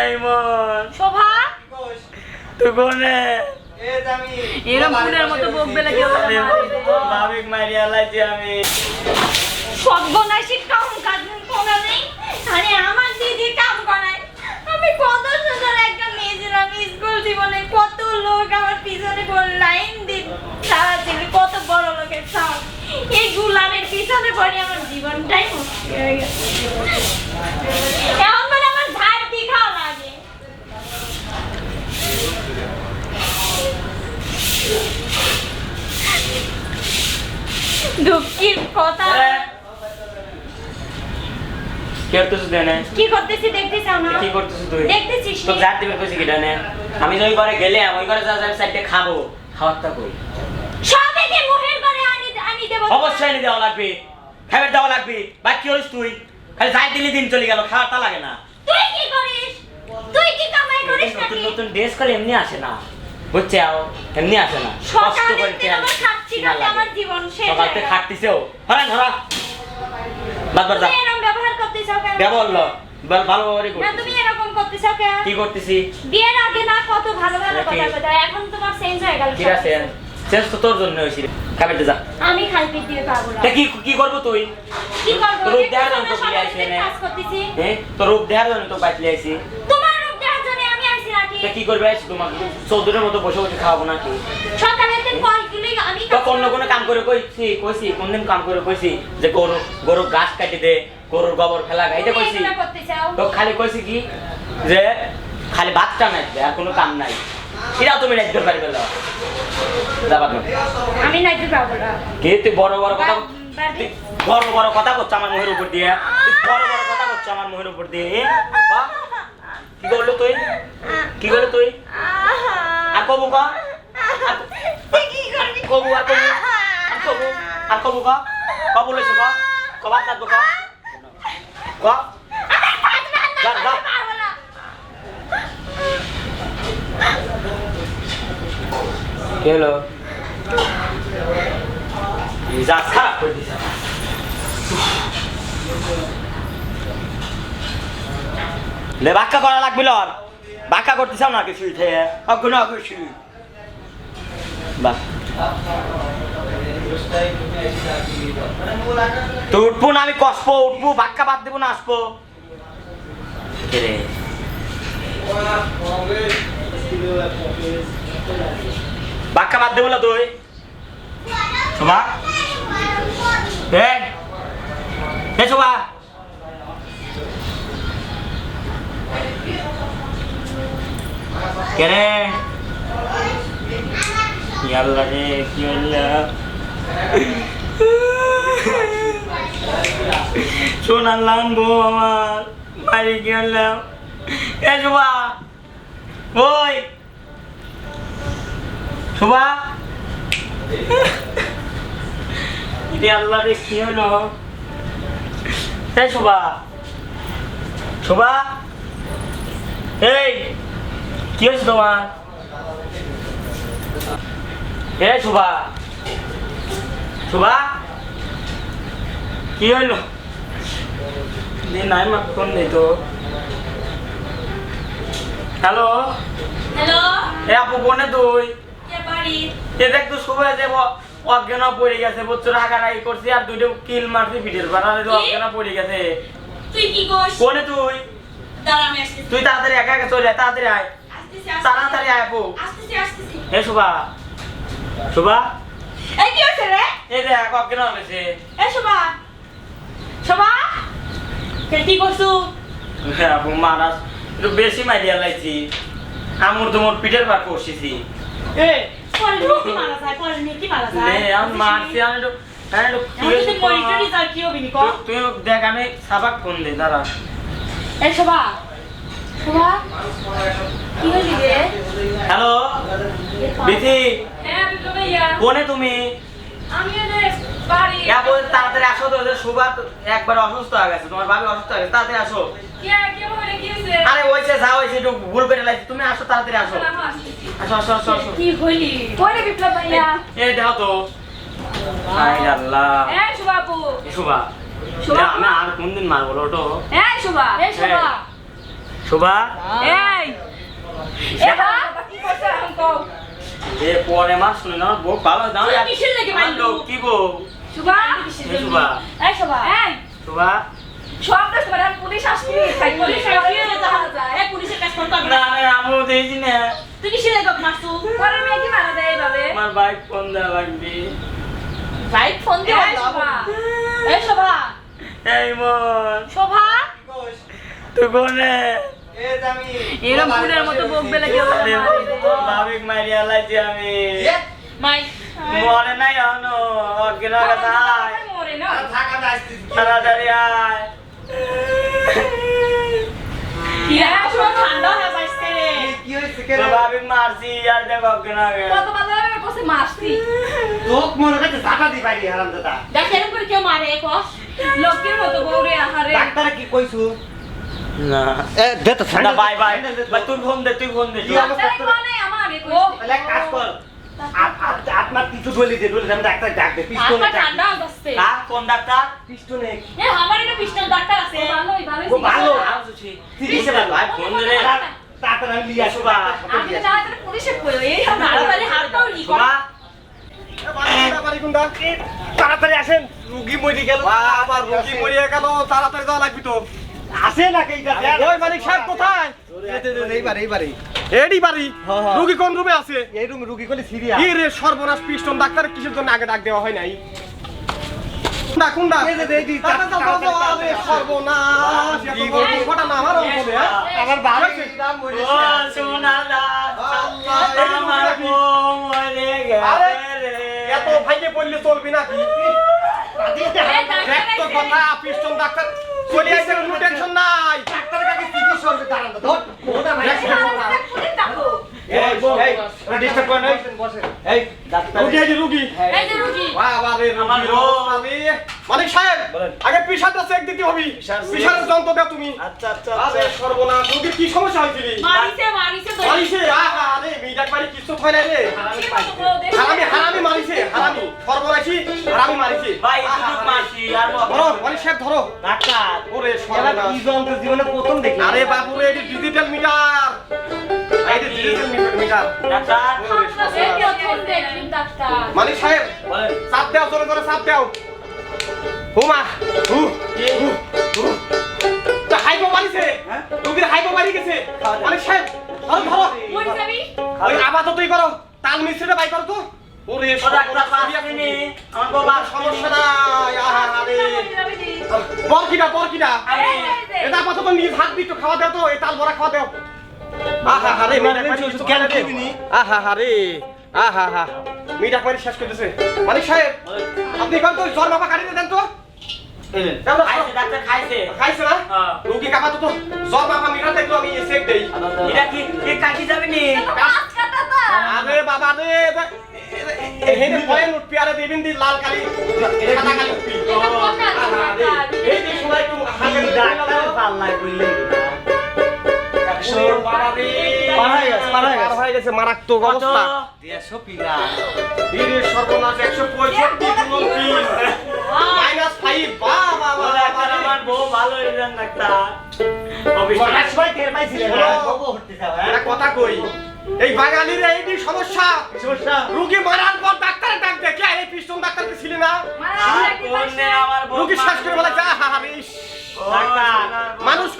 এই মন শোভা? তুই কোনে এরম ফুলের মতো বকবে লাগে ভাবিক মারিয়া লাইছি আমি। সর্বনাশী কাম কাজ কোনো নেই। আরে আমার দিদি কাম করায়। আমি কত সুন্দর একটা মেয়ে ছিলাম স্কুল জীবনে কত লোক আমার পিছনে পড়ে লাইন দিন সারা কত বড় লোকের সাউন্ড এই গুলামের পিছনে পড়ে আমার জীবনটাই মুশকিল হয়ে গেছে। এখন মানে আমার ঝাড় দিখাও লাগে দুঃখীর কথা। কি করতেছিস দেনে কি করতেছি দেখতে না কি করতেছিস তুই? দেখতেছিস তো যার দিবে কইছি কি ডানে আমি যে ঘরে গেলাম ওই ঘরে যা যাবে সাইডে খাব। খাওয়ারটা কই? সবেকে মুহের করে আনি আনি দেব। অবশ্যই এনে দেওয়া লাগবে। খাবার দেওয়া লাগবে। বাকি হইস তুই? খালি যাই দিলি দিন চলে গেল খাওয়াটা লাগে না। তুই কি করিস? তুই কি কামাই করিস নতুন নাকি? নতুন ড্রেস করে এমনি আসে না। বুঝছে এমনি আসে না। কষ্ট করে আমার জীবন শেষ সকাল থেকে খাটতিছেও হরান যা। এরকম ব্যবহার করতেছ কেন? দেবল ভালো করে না তুমি এরকম করতেছ কেন? কি করতেছি? বিয়ের আগে না কত ভালো ভালো কথা কথা এখন তোমার চেঞ্জ হয়ে গেল ঠিক আছে শেষ তো তোর জন্য যা। আমি খাই পিট দিয়ে পাবো না। কি কি করব তুই? কি করব? রূপ দেখার জন্য তো হ্যাঁ? রূপ দেখার জন্য তো আইছি। তা কি করবে? তোমাকে চৌধুরীর মতো বসে বসে খাওয়াবো নাকি? তো কোন কোনো কাম করে কইছি কইছি কোনদিন কাম করে কইছি যে গরু গরু ঘাস কাটি দে গরুর গোবর ফেলা গাইতে কইছি। তো খালি কইছি কি যে খালি ভাতটা নাচবে আর কোনো কাম নাই। এটাও তুমি নাচতে পারবে না আমি নাইতে পারব না। কে তুই বড় বড় কথা বাড়ি- বড় কথা করছ আমার মুখের উপর দিয়ে। বড় বড় কথা করছ আমার মুখের উপর দিয়ে এ, বাহ, কি করল তুই কি করল তুই আর কবু কা কি করবি কবু আর কবু আর কবু আর কবু কা কবু লইছে কা কবা কাটবো কা কা যা যা পারব না কি হলো যা খারাপ করে দিছে লে বাক্কা করা লাগবে লর। বাক্কা করতে চাও না কিছু অগুন অগুশু বাহ। তো উঠবো না আমি কষবো উঠবো বাক্কা বাদ দেবো না আসব। বাক্কা বাদ দেবো না তুই? শোভা? এ শোভা? কে রে? ইয়াল্লা রে কি সোনার লাঙ্গো আমার, বাড়ি গেলাম। এ শোভা ওই শোভা? ইরে আল্লাহ রে, কি হলো এই শোভা শোভা? এই! কি হয়েছে তোমার এ শোভা। শোভা? কি হইল নে নাই মা ফোন নেই তো হ্যালো হ্যালো এ আপু কোনে তুই? এ দেখ তো সবাই যে ব- অজ্ঞান পড়ে গেছে বছর রাগারাগি করছি আর দুটো কিল মারছি পিঠের পাড়া? অজ্ঞান পড়ে গেছে। তুই কি করছ কোনে তুই? তুই তাড়াতাড়ি একা একা চলে আয় তাড়াতাড়ি আয়। তাড়াতাড়ি আয় আসতেছি এ শুভা। শুভা? এই কি হচ্ছে রে? এই দেখ অজ্ঞান হয়েছে এই শোভা। শোভা? কে কি করছু? আপু মারাস একটু বেশি মারিয়া লাইছি আমুর তোমার পিঠের পার করছিছি এ পরে কি মারা যায় পরে কি মারা যায় নে আমি মারছি আমি একটু হ্যাঁ একটু কি আমি হয়েছে তো মনিটরি যা কি হবি নি কো তুই- তুই দেখ আমি সাবাক ফোন দে দাঁড়া। এই শোভা। হ্যালো বিথি হ্যাঁ কোনে তুমি? আমি এনে বাড়ি। বল তাড়াতাড়ি আসো তো ওদের একবার অসুস্থ হয়ে গেছে তোমার ভাবি অসুস্থ হয়ে গেছে তাড়াতাড়ি আসো। আরে ওইসে যা হয়েছে একটু ভুল করে লাগছে তুমি আসো তাড়াতাড়ি আসো। আসো আসো আসো আসো। কি হইলি? কইরে বিপ্লব ভাইয়া? এই দেখো তো। আই আল্লাহ। এই শোভাপু শুভা শুভা? আমি আর কোনদিন মারবো শোভা এই শোভা শোভা? এই। এ কি করছ এখন কও? এ পরে মাস শুনে না বউ ভালো দাও তুই কিসের লেগে মারলু? কি বউ? শুভা এই শুভা। এই শুভা। এই। শোভা? সব করে আর পুলিশ আসবি পুলিশ আসবি এই পুলিশের কাজ করতে না। না আমিও দেখছি না। তুই কিসের লেগে মারছু পরে মেয়ে কি মারা দেয় এইভাবে আমার বাইক ফোন দেওয়া লাগবে। বাইক ফোন এই শোভা। এই শোভা। এই মন। শোভা? তুই কোনে এরকম ফুলের মতো বকবে লাগে ভাবিক মারিয়া লাইছি আমি। মাই। মনে নাই হনো অজ্ঞান কথা মরে না তাড়াতাড়ি আয়। কি ঠান্ডা হয়ে ভাবিক মারছি আর দেখ অজ্ঞান আগে কত বাজার আমি কসে মারছি। দেখ এরকম করে কেউ মারে কস। লোকের মতো বউরে আহারে। না। এ দে তো না বাই বাই। বাই তুই ফোন দে তুই ফোন দে। ও কাজ কর। আপনার কিছু বলি দে বলি আমি ডাক্তার ডাক দে পিস্তলে ঠান্ডা যাচ্ছে। কোন ডাক্তার? পিস্তলে এ আমার এটা পিস্তল ডাক্তার আছে। ভালোই ভালোই ও ভালো। আও সুচি ভালো আই ফোন দে। তাড়াতাড়ি আমি নিয়ে আসব আমি তো পুলিশে কই? এই তাড়াতাড়ি হাতটাও ই কর তাড়াতাড়ি আসেন। রুগী মরে গেল। আবার রুগী মরিয়া গেল তাড়াতাড়ি যাওয়া লাগবে তো। আসে না কেইটা ওই মালিক সাহেব কোথায়? এইবার এইবারে এডি বাড়ি। রুগী কোন রুমে আছে? এই রুম রুগী করলে সিরিয়াস কি রে সর্বনাশ পিস্টন ডাক্তার কিসের জন্য আগে ডাক দেওয়া হয় নাই? কোনটা কোনটা এই যে, যাও, আরে সর্বনাশ কি বলব? ঘটনা আমার অঙ্কনে, হ্যাঁ? আমার বাবা ও সোনা আল্লাহ, আমার মরে আরে, এত ভাইকে বললে চলবি নাকি? কথা পিস্টন ডাক্তার চলে আইছে কোনো টেনশন নাই ডাক্তারের কাছে চিকিৎসা করবে দাঁড়ান তো ধর ওটা ভাই দেখ তো কথা। পুলিশ ডাকো এই এই ডিস্টার্ব করেন এই এই ডাক্তার রুগী এই যে রুগী। এই যে রুগী। বাবা রে আমার বউ। মালিক সাহেব আগে পিসাটা চেক দিতে হবে। প্রেশার যন্ত্র দাও তুমি। আচ্ছা আচ্ছা আরে সর্বনাশ রুগীর কি সমস্যা হয়েছিল মারিছে মারিছে তো। মারিছে? আহা আরে মেয়েটার বাড়ি কিছু হয় নাই রে। হারামি হারামি মারিছে হারামি। সর্বনাশী হারামি মারিছে। ভাই দুটুক মাসি আর। ধরো মালিক সাহেব ধরো। ডাক্তার ওরে সর্বনাশ কি যন্ত্র জীবনে প্রথম দেখি। আরে বাবু রে এটি ডিজিটাল মিটার মালিক সাহেব চাপ দাও জোরে জোরে চাপ দাও হুমা হু কি? হু হু তা হাইপো মারিছে হ্যাঁ? রুগীর হাইপো মারি গেছে। মালিক সাহেব ধরো ধরো ওই আপাততই করো তাল মিস্ত্রিটা বাই করো তো ওরে আমার বাবা সমস্যা নাই আহা বরকিটা বরকিটা এটা আপাতত নিজ হাত দিয়ে একটু খাওয়া দাও তো এই তাল বড়া খাওয়া দাও আহা হারে মিটা পানি? আহা আহা হা মিটা পানি শেষ করে দিছে। মালিক সাহেব আপনি কোন তো জ্বর বাবা কাটিয়ে দেন তো। এলেন দাও দাও, খাইছে ডাক্তার খাইছে। খাইছে না? হ্যাঁ। রুগী কাপা তো জ্বর বাবা মিটা দেখল আমি চেক দেই। এটা কি কাটি যাবে নি? আরে বাবা রে এখানে পয়েন্ট উঠবি আরে দেবিন দি লাল কালি সাদা কালি উঠবি এটা কোন ডাক্তার? আহা, রে। এই যে সময় একটু হাতে ডাক্তার পাল্লাই বললেন একশো। পার হয়ে গেছে, পার হয়ে গেছে। পার হয়ে গেছে মারাত্মক অবস্থা। দেড়শো পিলা ধীরে সর্বনাশ একশো পঁয়ষট্টি মাইনাস ফাইভ বা বা ও আমার বউ ভালো হয়ে ডাক্তার। অফিস সময় টের পাইছিলেন বলো। বউ হতে যাও একটা কথা কই। এই বাঙালির এই সমস্যা। সমস্যা? রুগী মারার পর ডাক্তারের ডাক দে কে এই পিস্টন ডাক্তারকে ছিলি না? রুগী শেষ করে বলে যা হা হা। ডাক্তার মানুষ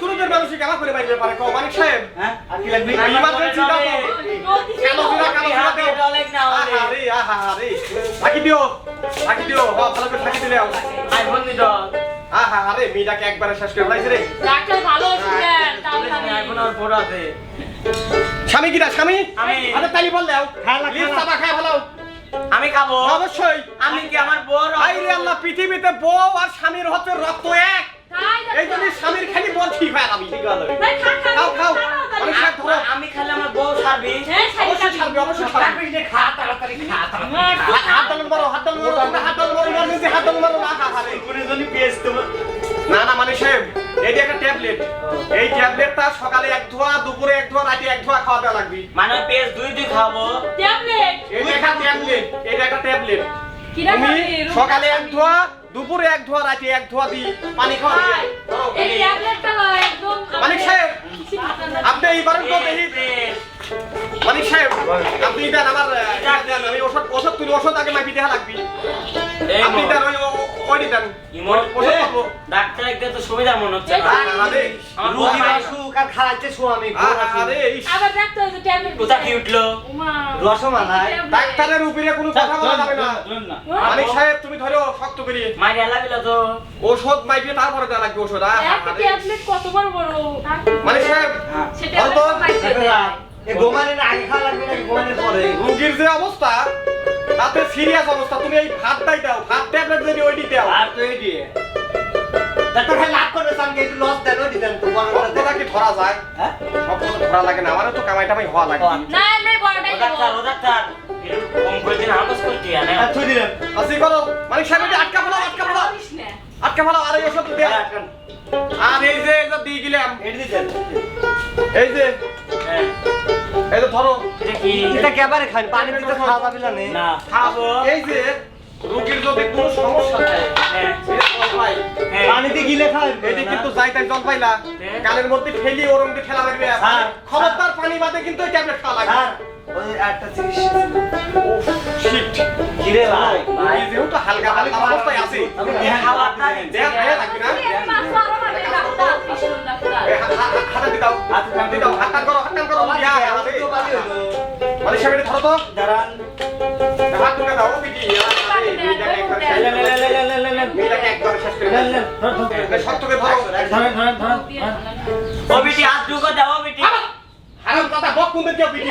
কেমন করে বাইরে পারে? কও মানিক সাহেব। হ্যাঁ? আর কি লাগবে? ইমার্জেন্সি দাও তো। কালো জিরা কালো জিরা দেও আহা রে দিও দিও। বাবা ভালো করে থাকি দিলে আইফোন দিত আহা রে মেয়েটাকে একবারে শেষ করে ফেলাইছে রে। ডাক্তার ভালো ছিলেন তাও আইফোন আর আছে। স্বামী কিনা স্বামী? আমি। আরে খায় না। চাপা খায় ফেলাও আমি খাব। অবশ্যই। আমি কি আমার বউ আই রে আল্লাহ পৃথিবীতে বউ আর স্বামীর হচ্ছে রক্ত এক। এই জন্য স্বামীর খালি বল ঠিক হয় আমি খাও খাও অনেক সাথ ধরো আমি খালি আমার বউ সারবি অবশ্যই ছাড়বে অবশ্যই ছাড়বে। খা তাড়াতাড়ি খা হাত- হাত ডালন মারো হাত ডালন মারো তোমরা হাত ডালন মারো ইমার্জেন্সি হাত ডালন মারো আহা হা রে কোনজনই পেয়েছ তোমার না না মানে সাহেব এইটা একটা ট্যাবলেট। এই ট্যাবলেটটা সকালে এক ধোয়া দুপুরে এক ধোয়া রাতে এক ধোয়া খাওয়া দেওয়া লাগবে। মানে পেজ দুই দুই খাব। ট্যাবলেট? এটা একটা ট্যাবলেট এটা একটা ট্যাবলেট। তুমি সকালে এক ধোয়া দুপুরে এক ধোয়া রাতে এক ধোয়া দিই পানি খাওয়া মানিক সাহেব তো দেখি। মানিক সাহেব আপনি দেন আমার দেন, আমি ওষুধ ওষুধ তুলি ওষুধ আগে মাইপি লাগবি। আপনি দেন ওই ও- ওইটি দেন। ইমন ডাক্তার একদম তো সুবিধা মনে হচ্ছে আরে আমার রুগী বাবা- আর খাওয়াইতে শো আমি আরে আবার ডাক্তার যে ট্যাবলেট কোথা কি উঠল? রসমালাই। ডাক্তারের উপরে কোনো কথা বলা যাবে না। মানিক সাহেব তুমি ধরো শক্ত করি। মারি লাগল তো। ওষুধ মাইপি তারপরে দেওয়া লাগবে ওষুধ। একটা ট্যাবলেট কত বড় বড়? মানিক সাহেব পরে? রুগীর যে অবস্থা তাতে সিরিয়াস অবস্থা। তুমি এই ভাতটাই দাও ভাত ট্যাবলেট যদি ওইটি দাও আর তো এই দিয়ে। ডাক্তার ভাই লাভ করবে সামনে একটু লস দেন ওই দিতেন তো বড় করে সবটা কি ধরা যায়। হ্যাঁ? সব ধরা লাগে না আমারও তো কামাই টামাই হওয়া লাগে না আমরা বড়টাই ডাক্তার ও ডাক্তার। কম করে দিন হামস করছি না আর দিলেন। আসি করো মানিক সাহেব আটকা ফেলাও আর এই ওষুধ দে আর এই যে এটা দিয়ে গেলাম এই যে হ্যাঁ। এই ধরো এটা কেবারে খান পানি দিতে খাওয়া যাবে না? না। খাব। এই যে রোগীর যদি কোনো সমস্যা থাকে হ্যাঁ। হ্যাঁ। পানিতে গিলে খাওয়া এটি কিন্তু যাই তাই জল পাইলা হ্যাঁ। মধ্যে ফেলি ওরম দিয়ে ঠেলা হ্যাঁ। খবরদার পানি বাদে কিন্তু ট্যাবলেট খাওয়া লাগে। আর ওই একটা ছিল। শিট কিরে ভাই? ভাই যেহেতু হালকা হালকা অবস্থায় আছে। দেয়া দেয়া লাগবে না? হাতে দিতাও। হাতে দিতাও। হাত টান করো হাত টান করো। মানে সামনে ধরো তো। দাঁড়ান। হাত টুকে দাও পিটি। লে, ধর, ধরেন, ধরেন, ধরেন। ও বিটি হাত ঢুকো দাও বিটি। হারাম দাদা বক কোন দিকে পিটি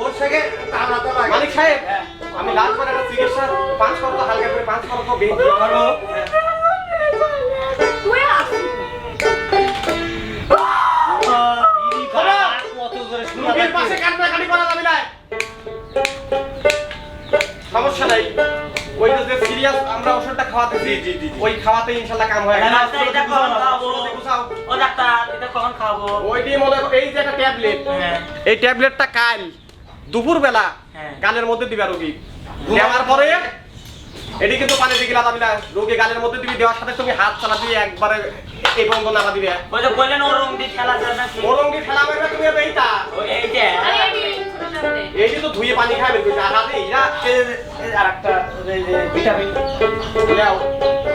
ওর থেকে টানা তো লাগে। মালিক সাহেব আমি লাল করে একটা চিকিৎসা পাঁচ করতো হালকা করে পাঁচ করতো বেশি করো ইরি বাবা, কত করে শোনা রোগীর পাশে যাচ্ছে। কান্না কাটি করা যাবে না। সমস্যা নাই। ওই যে সিরিয়াস আমরা ওষুধটা খাওয়াতেছি জি, জি, জি। ওই খাওয়াতে ইনশাআল্লাহ কাম হয়ে না, এটা কখন খাব? ও ডাক্তার এটা কখন খাব? ওই দিয়ে মনে এই যে একটা ট্যাবলেট হ্যাঁ। এই ট্যাবলেটটা কাল দুপুর বেলা হ্যাঁ। গালের মধ্যে দিবা রোগী। দেওয়ার পরে এটি কিন্তু পানি দিকে লাগাবি না রোগী গালের মধ্যে দিবি দেওয়ার সাথে তুমি হাত চালা দিয়ে একবারে এই বন্ধ নামা দিবে। বললেন ওর খেলা ওরঙ্গি ঠেলা মারবে তুমি এইটা। এই যে তো ধুয়ে পানি খাবে তুই ভিটামিন।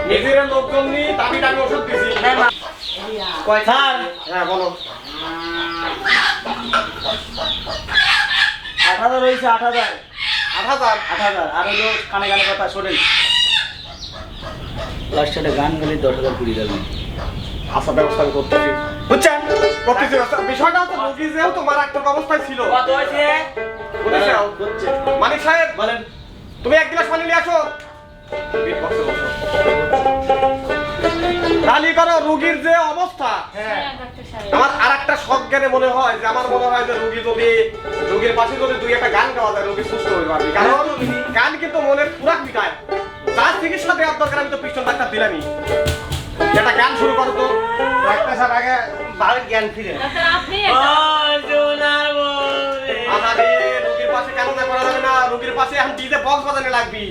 নিজের লোকজন নিয়ে দামি দামি ওষুধ দিছি না, না। কয় স্যার, হ্যাঁ বলো আট হাজার হয়েছে, আট হাজার। আট হাজার আট হাজার। আর হলো কানে কানে কথা শোনেন। লাস্টে গান গেলে দশ হাজার কুড়ি যাবে আশা ব্যবস্থা আমি করতেছি। বুঝছেন? করতেছি। বিষয়টা হচ্ছে রোগী যেহেতু মারাত্মক অবস্থায় ছিল। বুঝছে মানিক সাহেব বলেন। তুমি এক গ্লাস পানি নিয়ে আসো। বিট বক্সে বসো। তালি করো রোগীর যে অবস্থা। হ্যাঁ। আমার আর একটা শখ জ্ঞানে মনে হয় যে আমার মনে হয় যে রোগী যদি রোগীর পাশে যদি দুই একটা গান গাওয়া যায় রোগী সুস্থ হয়ে পারবে কারণ গান কিন্তু মনের পুরাক মিটায় যার চিকিৎসা দেওয়ার দরকার আমি তো পিছন ডাক্তার দিলামই। একটা গান শুরু করো তো। ডাক্তার সাহেব আগে ভালো জ্ঞান ফিরে। আহারে রোগীর পাশে কান্না করা যাবে না? রোগীর পাশে এখন ডিজে বক্স বাজানো লাগবি।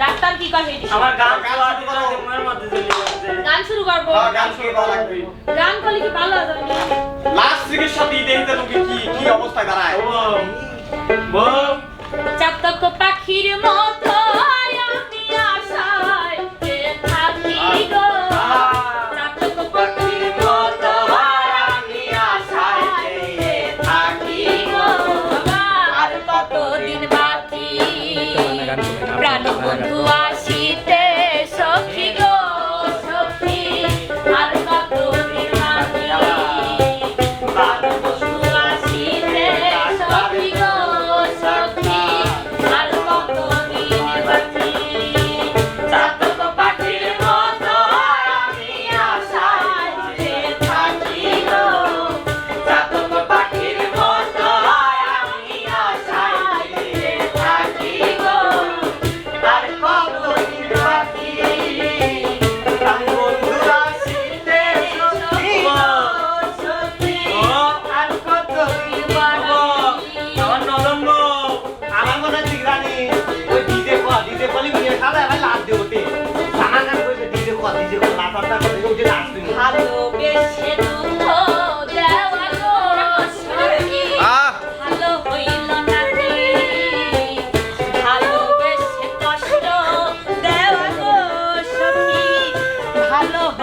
ডাক্তার কি কহে আমার গান শুরু করো। মধ্যে চলে গান শুরু করব। হ্যাঁ, গান শুরু করা লাগবে। গান করলে কি ভালো হবে? লাস্ট চিকিৎসা দিয়ে দেখি যে রোগী কি কি অবস্থায় দাঁড়ায়। ও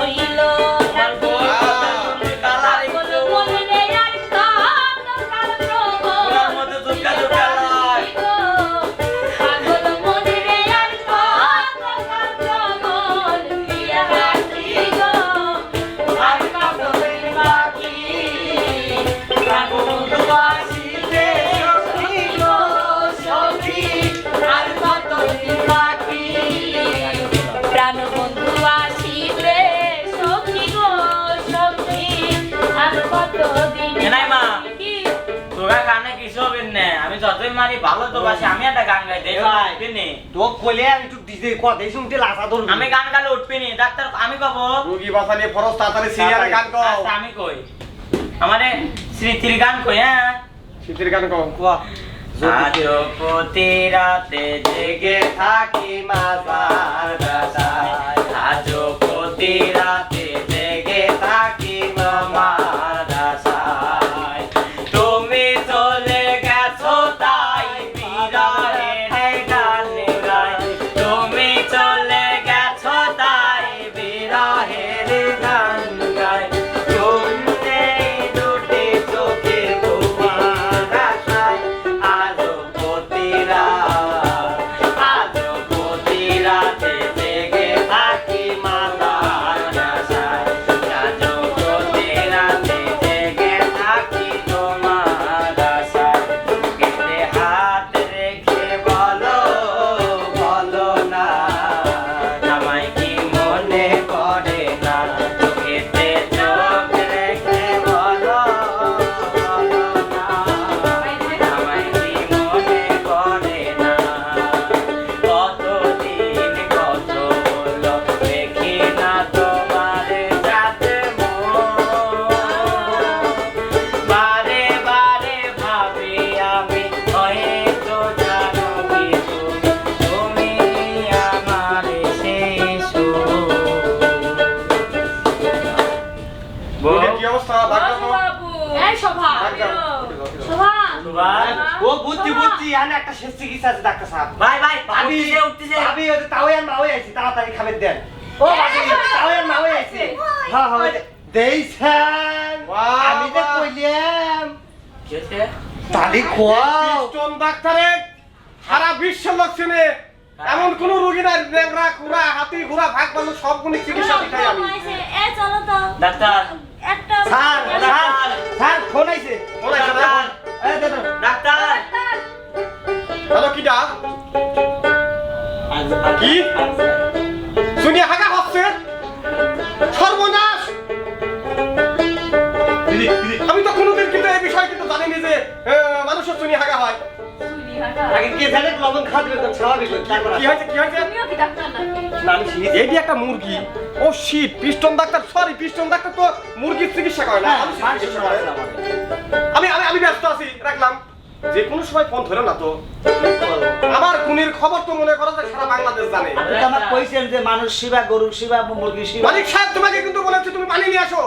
ভালো হইল যতই মারি ভালো তো বাসি আমি একটা গান গাই দেই। উঠবি নি তো কইলে আমি একটু দিতে কথা শুনতে লাসা ধরবি আমি গান গালে উঠবি নি ডাক্তার আমি কব? রুগী বাঁচালে ফরজ তাড়াতাড়ি সিরিয়ালে গান গাও আচ্ছা, আমি কই? আমারে স্মৃতির গান কই হ্যাঁ? শীতের গান গাও আজ প্রতি রাতে জেগে থাকি মাজার দাসায় আজ প্রতি রাতে ও বুঝছি বুঝছি আমি একটা শেষ চিকিৎসা আছে ডাক্তার সাহেব। ভাই ভাই ভাবি উঠতেছে উঠতেছে ভাবি ওই তাও আর মা হয়ে আইছি তাড়াতাড়ি খাবার দেন। ও ভাবি তাও আর মা হয়ে আইছি হ্যাঁ হ্যাঁ দেইছেন। আমি যে কইলাম। কি তালি খোয়াও। পিস্টন ডাক্তারে সারা বিশ্বের লোক চেনে। এমন কোন রোগী নাই ন্যাংরা খুরা হাতি ঘোড়া ভাগ মানুষ সবগুলো চিকিৎসা দিতে আমি। এ চলো তো। ডাক্তার। একটা স্যার স্যার স্যার ফোন আইছে। ফোন আইছে ডাক্তার ডাক্তার। হ্যালো কিটা কি? শুনিয়ে হাগা হচ্ছে? সর্বনাশ! আমি তো কোনোদিন কিন্তু এই বিষয় কিন্তু জানিনি যে মানুষের শুনিয়ে হাগা হয়। আগে কে জানে লবণ খাওয়া দিবে তো স্বাভাবিক তারপর কি হয়েছে কি হয়েছে? তুমিও কি ডাক্তার নাকি না আমি শুনি একটা মুরগি। ও শীত piston doctor sorry piston doctor তো মুরগির চিকিৎসা করে না। মানুষের মানুষের চিকিৎসা করে। সমস্যা আমার আমি আমি আমি ব্যস্ত আছি রাখলাম। যে কোনো সময় ফোন ধরে না তো। আমার খুনির খবর তো মনে করো যে সারা বাংলাদেশ জানে। আপনি আমার কইছেন যে মানুষ শিবা গরু শিবা মুরগি শিবা মালিক সাহেব তোমাকে কিন্তু বলেছি তুমি পানি নিয়ে আসো।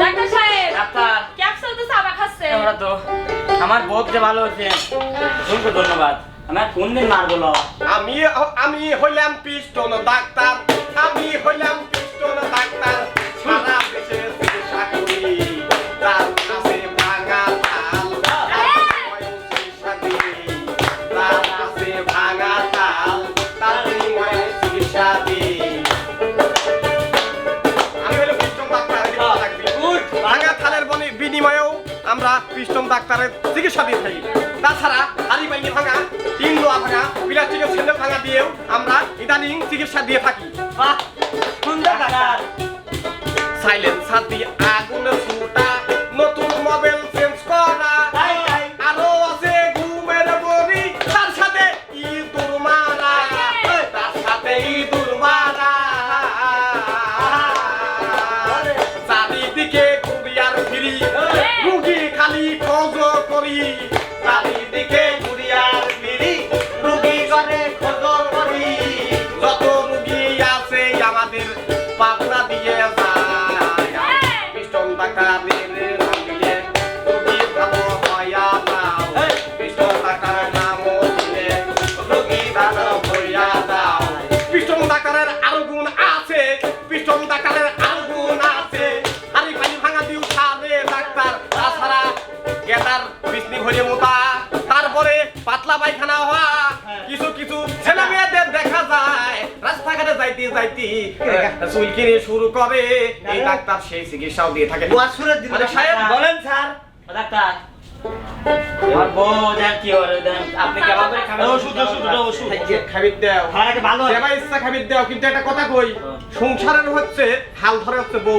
ডাক্তার সাহেব ডাক্তার। ক্যাপসুল তো সাবা আমরা তো আমার বোধ ভালো হয়েছে অসংখ্য ধন্যবাদ। আমার কোন দিন মারবো ল? আমি আমি হইলাম পিস্টন ডাক্তার। আমি হইলাম পিস্টন ডাক্তার। ডাক্তারের চিকিৎসা দিয়ে থাকি। তাছাড়া হাড়ি বাইনি ভাঙা তিন লোয়া ভাঙা, প্লাস্টিকের স্যান্ডেল ভাঙা দিয়েও আমরা ইদানিং চিকিৎসা দিয়ে থাকি। বাহ, সুন্দর ডাক্তার। সাইলেন্সার দিয়ে যাইতে যাইতে শুরু করে। এই ডাক্তার সেই চিকিৎসাও দিয়ে থাকে। সাহেব, বলেন স্যার। ডাক্তার। হয়। সেবা ইচ্ছা খাবির দেও কিন্তু একটা কথা কই? সংসারের হচ্ছে হাল ধরে হচ্ছে বউ।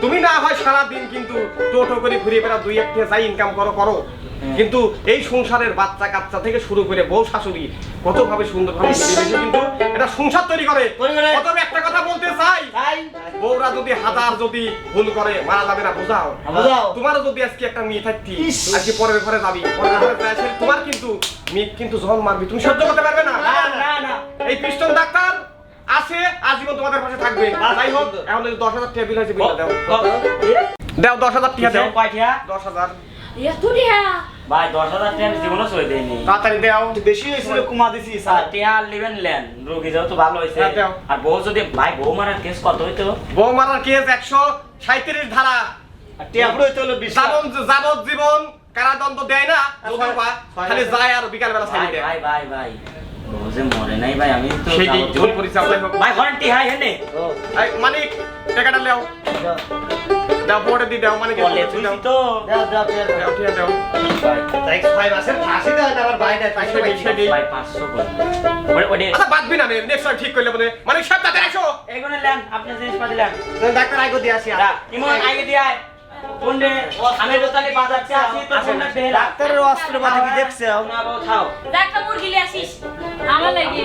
তুমি না হয় সারা দিন কিন্তু টোটো করে ঘুরে বেড়া দুই একটা যাই ইনকাম করো করো। কিন্তু এই সংসারের বাচ্চা কাচ্চা থেকে শুরু করে বউ শাশুড়ি কত ভাবে সুন্দর ভাবে মিলেমিশে কিন্তু এটা সংসার তৈরি করে। প্রথমে একটা কথা বলতে চাই। বউরা যদি হাজার যদি ভুল করে মারা যাবে না বুঝাও। বুঝাও। তোমারও যদি আজকে একটা মেয়ে থাকতি আজকে পরের ঘরে যাবি পরের ঘরে তোমার কিন্তু মেয়ে কিন্তু যখন মারবি তুমি সহ্য করতে পারবে না। না না না। এই পিস্টন ডাক্তার আছে আজীবন তোমাদের পাশে থাকবে। যাই হোক এখন যদি দশ হাজার টাকা বিল হয়েছে দাও। দাও দশ হাজার টাকা দাও। কয়টা দশ হাজার। এত টিয়া? ভাই দশ হাজার টাকা জীবনও চলে দেয়নি তাড়াতাড়ি দাও। বেশি হয়েছিল কুমা দিছি স্যার। টিয়া লিবেন লেন রোগী যেহেতু ভালো হয়েছে। হ্যাঁ, দাও। আর বউ যদি ভাই বউ মারার কেস কত হইতো? বউ মারার কেস একশো সাঁত্রিশ ধারা। টিয়া পুরো হইতে হলো যাবজ্জীবন কারাদণ্ড দেয় না। ছয় খালি যায় আর বিকালবেলা ছাড়ি দেয়। ভাই ভাই ভাই। যে মরে নাই ভাই আমি তো যাবতীয়- ভুল করেছি আপনার হোক। ভাই ঘরেন টি হাই হেনে ও, এই, মানিক টাকাটা লেও দাও, দাও দি দাও মানিক বলে তুই দাও। তো। দাও, দাও, দাও। দাও ঠিক আছে দাও। ভাই, তাই ছয় মাসের ফাঁসি দেওয়া না আমার বাইরে পাইছে সেটি, সেটি। ভাই পাঁচশো করে ওরে ওরে আচ্ছা বাদবি না নেক্সট টাইম ঠিক করলে বলে মানে সব তাতে আসো। এগুলো লেন আপনি জিনিসপাতি লেন ডাক্তার আগে দিয়ে আসি দা, ইমন আগে দিয়ে আয়। ডাক্তারের অস্ত্র বাধা কি দেখছে? না বাবা মুরগি লিয়ে আসিস। আমার লাগি।